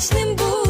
сонячним буде.